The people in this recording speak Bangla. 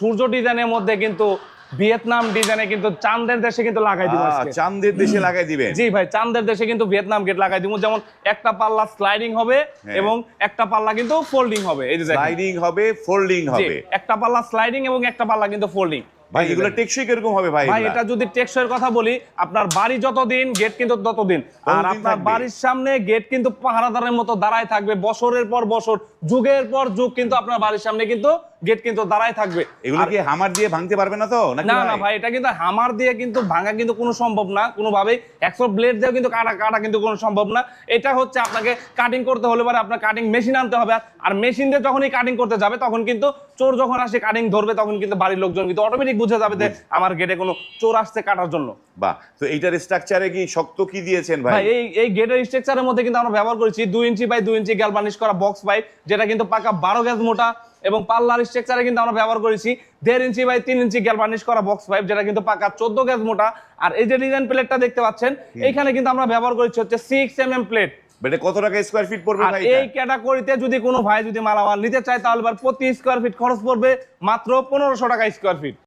সূর্য ডিজাইনের মধ্যে কিন্তু ভিয়েতনাম ডিজাইনে কিন্তু চাঁদের দেশে কিন্তু লাগাই দিব আজকে। চান্দের দেশে লাগাই দিবেন? জি ভাই চাঁদের দেশে কিন্তু ভিয়েতনাম গেট লাগাই দিব। যেমন একটা পাল্লা স্লাইডিং হবে হ্যাঁ। এবং একটা পাল্লা কিন্তু ফোল্ডিং হবে। এই যে স্লাইডিং হবে ফোল্ডিং হবে। একটা পাল্লা স্লাইডিং এবং একটা পাল্লা কিন্তু ফোল্ডিং ভাই এগুলো টেকসই কীরকম হবে ভাই ভাই এটা যদি টেকসইয়ের কথা বলি আপনার বাড়ি যত দিন গেট কিন্তু তত দিন আর আপনার বাড়ির সামনে গেট কিন্তু পাহারাদারের মতো দাঁড়ায় থাকবে। বছরের পর বছর যুগের পর যুগ কিন্তু আপনার বাড়ির সামনে কিন্তু গেট কিন্তু দাঁড়ায় থাকবে। এগুলো কি হামার দিয়ে ভাঙতে পারবে না তো? না না ভাই? এটা কিন্তু হামার দিয়ে কিন্তু ভাঙা কিন্তু কোনো সম্ভব না। কোনোভাবেই একশো ব্লেড দিয়েও কিন্তু কাটা কাটা কিন্তু কোনো সম্ভব না। এটা হচ্ছে আপনাকে কাটিং করতে হলে পরে আপনার কাটিং মেশিন আনতে হবে। আর মেশিন দিয়ে যখনই কাটিং করতে যাবে তখন কিন্তু চোর যখন আসে কাটিং ধরবে তখন কিন্তু বাড়ির লোকজন কিন্তু অটোমেটিক বুঝে যাবে যে আমার গেটে কোনো চোর আসছে কাটার জন্য। বা তো এইটার স্ট্রাকচারে কি শক্ত কি দিয়েছেন ভাই? ভাই এই এই গেটের স্ট্রাকচারের মধ্যে কিন্তু আমরা ব্যবহার করেছি দুই ইঞ্চি বাই দুই ইঞ্চি গ্যালভানিশ করা বক্স পাইপ যেটা কিন্তু পাকা বারো গ্যাস মোটা। এবং পাল্লার স্ট্রাকচারে কিন্তু আমরা ব্যবহার করেছি দেড় ইঞ্চি বাই তিন ইঞ্চি গ্যালভানিশ করা বক্স পাইপ যেটা কিন্তু পাকা চোদ্দ গ্যাস মোটা। আর এই যে ডিজাইন প্লেটটা দেখতে পাচ্ছেন এখানে কিন্তু আমরা ব্যবহার করেছি হচ্ছে সিক্স এম এম প্লেট কত টাকা স্কোয়ার ফিট পড়বে ভাই এই ক্যাটাগরিতে যদি কোনো ভাই যদি মালামাল নিতে চায় তাহলে প্রতি স্কোয়ার ফিট খরচ পড়বে মাত্র পনেরোশো টাকা স্কোয়ার ফিট